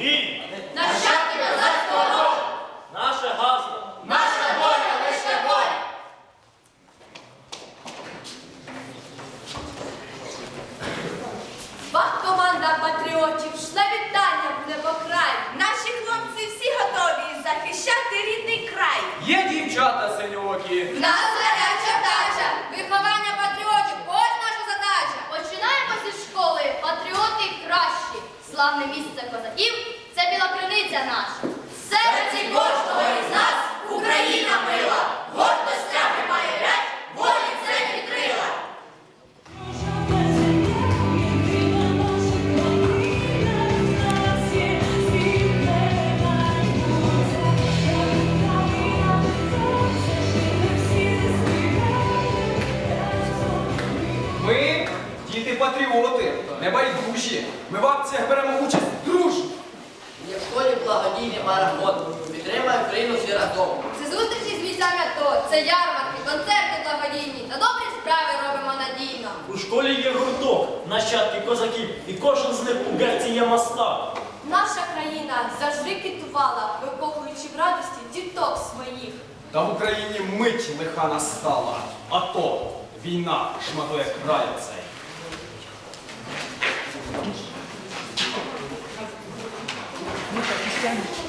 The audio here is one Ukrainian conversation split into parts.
いい。なし Славне місце козаків це біла криниця наша. В Серці кожного із нас Україна мила, діти-патріоти, небайдужі. Ми в акціях беремо участь дружно. Є в школі благодійний марафон. Підтримай Україну всі разом. Це зустрічі з бійцями АТО, це ярмарки, концерти благодійні та добрі справи робимо надійно. У школі є гурток, нащадки козаків, і кожен з них у герці є мастак. Наша країна завжди квітувала, випохуючи в радості діток своїх. Та в Україні мить лиха настала. А то війна шматує край цей. Наші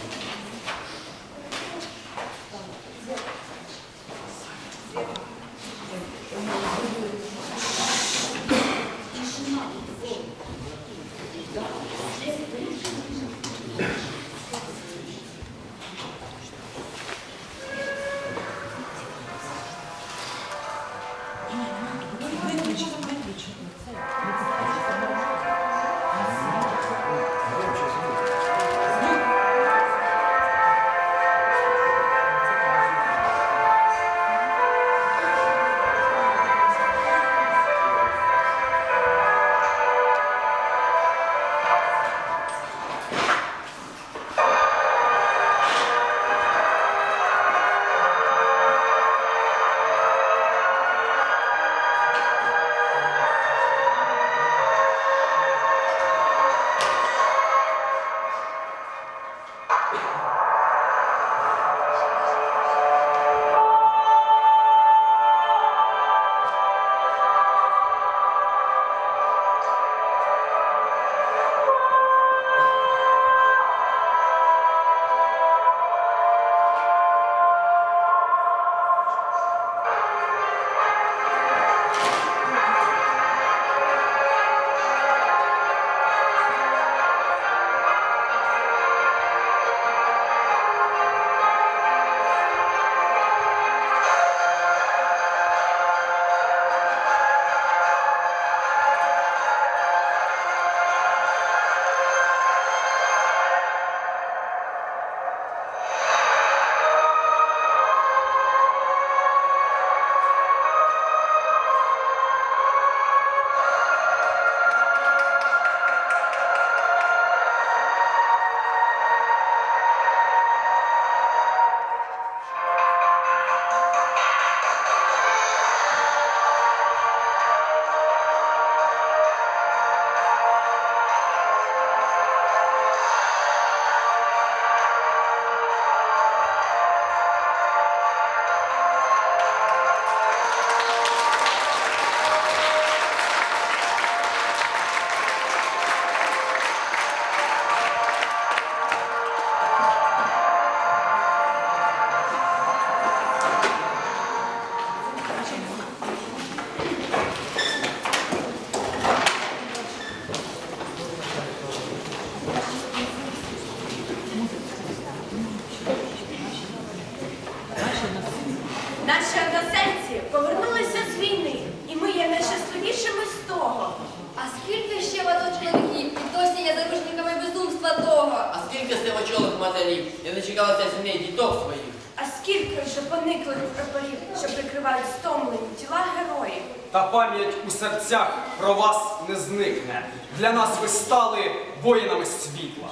сивочолих матерів не дочекалися сімей діток своїх? А скільки вже пониклих прапорів, що прикривають стомлені тіла героїв. Та пам'ять у серцях про вас не зникне. Для нас ви стали воїнами світла.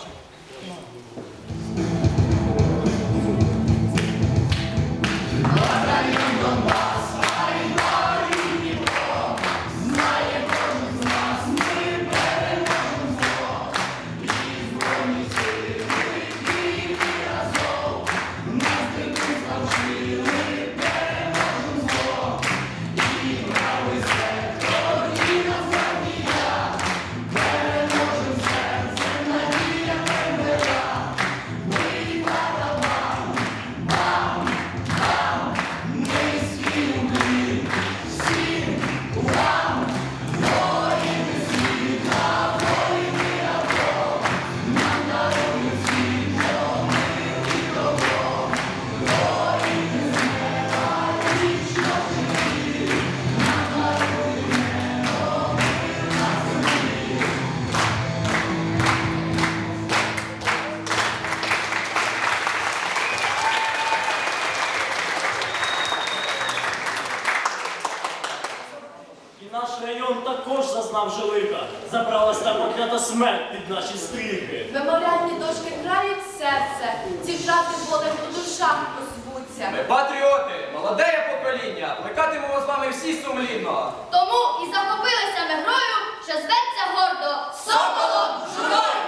Нам вже лиха. Забралась та проклята смерть під наші стріхи. Меморіальні дошки грають серце, ці втрати болем у душах озвуться. Ми патріоти, молоде покоління, плекатимемо з вами всі сумлінно. Тому і захопилися ми грою, що зветься гордо Соколом Журою.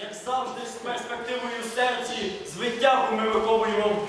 Як завжди, з перспективою в серці, з витягу ми виховуємо в.